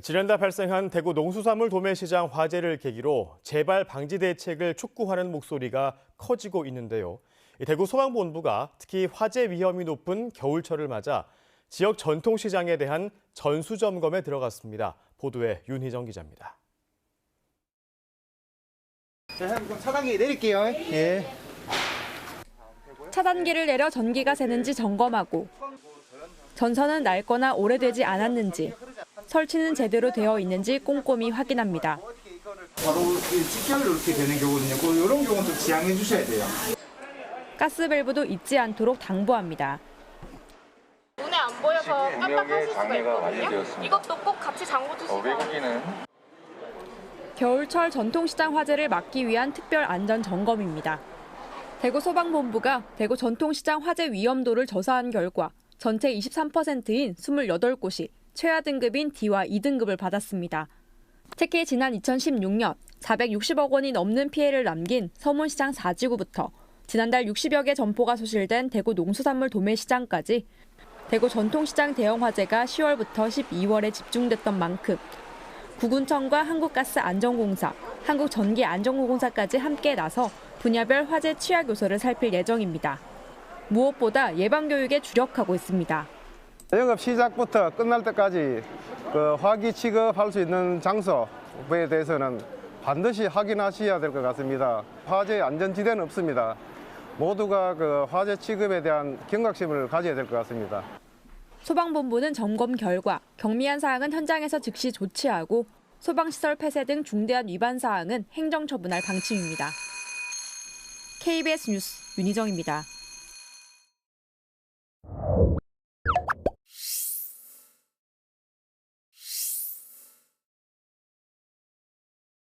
지난달 발생한 대구 농수산물 도매시장 화재를 계기로 재발 방지 대책을 촉구하는 목소리가 커지고 있는데요. 이 대구 소방본부가 특히 화재 위험이 높은 겨울철을 맞아 지역 전통시장에 대한 전수점검에 들어갔습니다. 보도에 윤희정 기자입니다. 그럼 차단기 내릴게요. 예. 차단기를 내려 전기가 새는지 점검하고 전선은 낡거나 오래되지 않았는지 설치는 제대로 되어 있는지 꼼꼼히 확인합니다. 바로 이 직결로 이렇게 되는 경우거든요. 그 이런 경우는 좀 지양해 주셔야 돼요. 가스 밸브도 잊지 않도록 당부합니다. 눈에 안 보여서 깜빡하실 수가 장애가 있거든요. 완료되었습니다. 이것도 꼭 같이 잠궈 어, 주시고 외국인은 겨울철 전통시장 화재를 막기 위한 특별 안전 점검입니다. 대구 소방본부가 대구 전통시장 화재 위험도를 조사한 결과 전체 23%인 28곳이 최하 등급인 D와 2등급을 받았습니다. 특히 지난 2016년 460억 원이 넘는 피해를 남긴 서문시장 4지구부터 지난달 60여 개 점포가 소실된 대구 농수산물 도매시장까지 대구 전통시장 대형 화재가 10월부터 12월에 집중됐던 만큼 구군청과 한국가스안전공사, 한국전기안전공사까지 함께 나서 분야별 화재 취약 요소를 살필 예정입니다. 무엇보다 예방교육에 주력하고 있습니다. 영업 시작부터 끝날 때까지 그 화기 취급할 수 있는 장소에 대해서는 반드시 확인하셔야 될 것 같습니다. 화재 안전지대는 없습니다. 모두가 그 화재 취급에 대한 경각심을 가져야 될 것 같습니다. 소방본부는 점검 결과 경미한 사항은 현장에서 즉시 조치하고 소방시설 폐쇄 등 중대한 위반 사항은 행정처분할 방침입니다. KBS 뉴스 윤희정입니다.